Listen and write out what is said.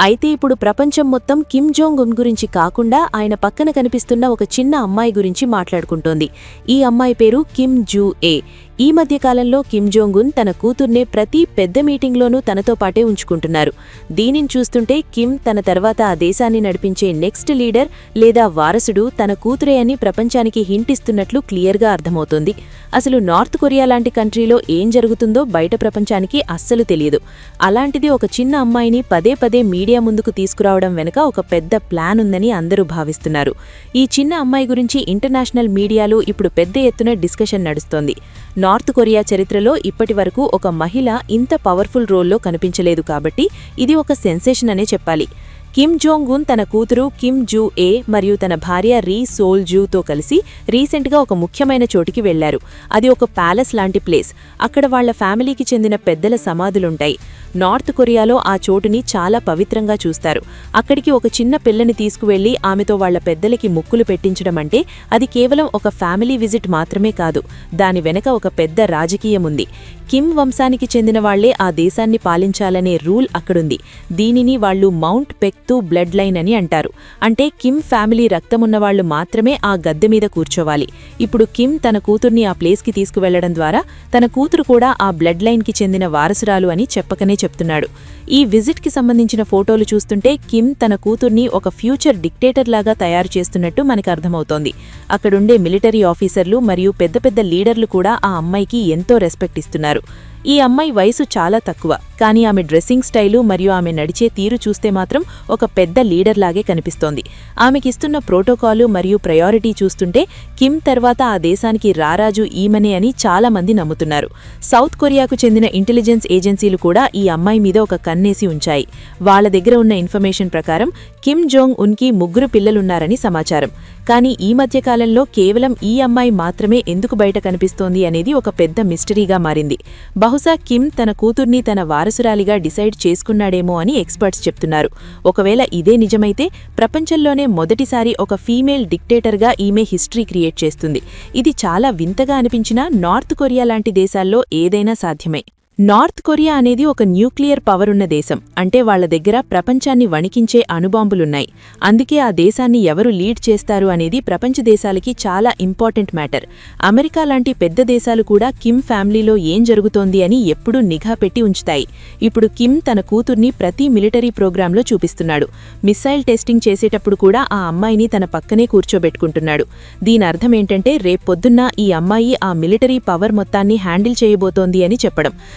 అయితే ఇప్పుడు ప్రపంచం మొత్తం కిమ్ జోంగ్ ఉన్ గురించి కాకుండా ఆయన పక్కన కనిపిస్తున్న ఒక చిన్న అమ్మాయి గురించి మాట్లాడుకుంటోంది. ఈ అమ్మాయి పేరు కిమ్ జూ ఏ ఈ మధ్యకాలంలో కిమ్ జోంగున్ తన కూతుర్నే ప్రతి పెద్ద మీటింగ్లోనూ తనతో పాటే ఉంచుకుంటున్నారు. దీనిని చూస్తుంటే కిమ్ తన తర్వాత ఆ దేశాన్ని నడిపించే నెక్స్ట్ లీడర్ లేదా వారసుడు తన కూతురే అని ప్రపంచానికి హింట్ ఇస్తున్నట్లు క్లియర్గా అర్థమవుతోంది. అసలు నార్త్ కొరియా లాంటి కంట్రీలో ఏం జరుగుతుందో బయట ప్రపంచానికి అస్సలు తెలియదు. అలాంటిది ఒక చిన్న అమ్మాయిని పదే పదే మీడియా ముందుకు తీసుకురావడం వెనుక ఒక పెద్ద ప్లాన్ ఉందని అందరూ భావిస్తున్నారు. ఈ చిన్న అమ్మాయి గురించి ఇంటర్నేషనల్ మీడియాలో ఇప్పుడు పెద్ద ఎత్తున డిస్కషన్ నడుస్తోంది. నార్త్ కొరియా చరిత్రలో ఇప్పటి వరకు ఒక మహిళ ఇంత పవర్ఫుల్ రోల్లో కనిపించలేదు కాబట్టి ఇది ఒక సెన్సేషన్ అనే చెప్పాలి. కిమ్ జోంగ్ ఉన్ తన కూతురు కిమ్ జూ ఏ మరియు తన భార్య రీ సోల్ జూతో కలిసి రీసెంట్గా ఒక ముఖ్యమైన చోటికి వెళ్ళారు. అది ఒక ప్యాలెస్ లాంటి ప్లేస్. అక్కడ వాళ్ళ ఫ్యామిలీకి చెందిన పెద్దల సమాధులుంటాయి. నార్త్ కొరియాలో ఆ చోటుని చాలా పవిత్రంగా చూస్తారు. అక్కడికి ఒక చిన్న పిల్లని తీసుకువెళ్ళి ఆమెతో వాళ్ళ పెద్దలకి ముక్కులు పెట్టించడం అంటే అది కేవలం ఒక ఫ్యామిలీ విజిట్ మాత్రమే కాదు దాని వెనక ఒక పెద్ద రాజకీయం ఉంది కిమ్ వంశానికి చెందిన వాళ్ళే ఆ దేశాన్ని పాలించాలనే రూల్ అక్కడుంది. దీనిని వాళ్ళు మౌంట్ పెక్తు బ్లడ్ లైన్ అని అంటారు. అంటే కిమ్ ఫ్యామిలీ రక్తమున్నవాళ్ళు మాత్రమే ఆ గద్దె మీద కూర్చోవాలి. ఇప్పుడు కిమ్ తన కూతుర్ని ఆ ప్లేస్కి తీసుకువెళ్ళడం ద్వారా తన కూతురు కూడా ఆ బ్లడ్ లైన్కి చెందిన వారసురాలు అని చెప్పకనే చెప్తున్నాడు. ఈ విజిట్కి సంబంధించిన ఫోటోలు చూస్తుంటే కిమ్ తన కూతుర్ని ఒక ఫ్యూచర్ డిక్టేటర్ లాగా తయారు చేస్తున్నట్టు మనకు అర్థమవుతోంది. అక్కడుండే మిలిటరీ ఆఫీసర్లు మరియు పెద్ద పెద్ద లీడర్లు కూడా ఆ అమ్మాయికి ఎంతో రెస్పెక్ట్ ఇస్తున్నారు. ఈ అమ్మాయి వయసు చాలా తక్కువ. కానీ ఆమె డ్రెస్సింగ్ స్టైలు మరియు ఆమె నడిచే తీరు చూస్తే మాత్రం ఒక పెద్ద లీడర్ లాగే కనిపిస్తోంది. ఆమెకిస్తున్న ప్రోటోకాలు మరియు ప్రయారిటీ చూస్తుంటే కిమ్ తర్వాత ఆ దేశానికి రారాజు ఈమనే అని చాలా మంది నమ్ముతున్నారు. సౌత్ కొరియాకు చెందిన ఇంటెలిజెన్స్ ఏజెన్సీలు కూడా ఈ అమ్మాయి మీద ఒక కన్నేసి ఉంచాయి. వాళ్ళ దగ్గర ఉన్న ఇన్ఫర్మేషన్ ప్రకారం కిమ్ జోంగ్ ఉన్కి ముగ్గురు పిల్లలున్నారని సమాచారం. కానీ ఈ మధ్యకాలంలో కేవలం ఈ అమ్మాయి మాత్రమే ఎందుకు బయట కనిపిస్తోంది అనేది ఒక పెద్ద మిస్టరీగా మారింది. బహుశా కిమ్ తన కూతుర్ని తన వారసురాలిగా డిసైడ్ చేసుకున్నాడేమో అని ఎక్స్పర్ట్స్ చెప్తున్నారు. ఒకవేళ ఇదే నిజమైతే ప్రపంచంలోనే మొదటిసారి ఒక ఫీమేల్ డిక్టేటర్గా ఈమె హిస్టరీ క్రియేట్ చేస్తుంది. ఇది చాలా వింతగా అనిపించినా నార్త్ కొరియా లాంటి దేశాల్లో ఏదైనా సాధ్యమే. నార్త్ కొరియా అనేది ఒక న్యూక్లియర్ పవర్ ఉన్న దేశం. అంటే వాళ్ళ దగ్గర ప్రపంచాన్ని వణికించే అణుబాంబులున్నాయి అందుకే ఆ దేశాన్ని ఎవరు లీడ్ చేస్తారు అనేది ప్రపంచ దేశాలకి చాలా ఇంపార్టెంట్ మ్యాటర్. అమెరికా లాంటి పెద్ద దేశాలు కూడా కిమ్ ఫ్యామిలీలో ఏం జరుగుతోంది అని ఎప్పుడూ నిఘా పెట్టి ఉంచుతాయి. ఇప్పుడు కిమ్ తన కూతుర్ని ప్రతి మిలిటరీ ప్రోగ్రాంలో చూపిస్తున్నాడు. మిస్సైల్ టెస్టింగ్ చేసేటప్పుడు కూడా ఆ అమ్మాయిని తన పక్కనే కూర్చోబెట్టుకుంటున్నాడు. దీని అర్థం ఏంటంటే రేపొద్దున్న ఈ అమ్మాయి ఆ మిలిటరీ పవర్ మొత్తాన్ని హ్యాండిల్ చేయబోతోంది అని చెప్పడం.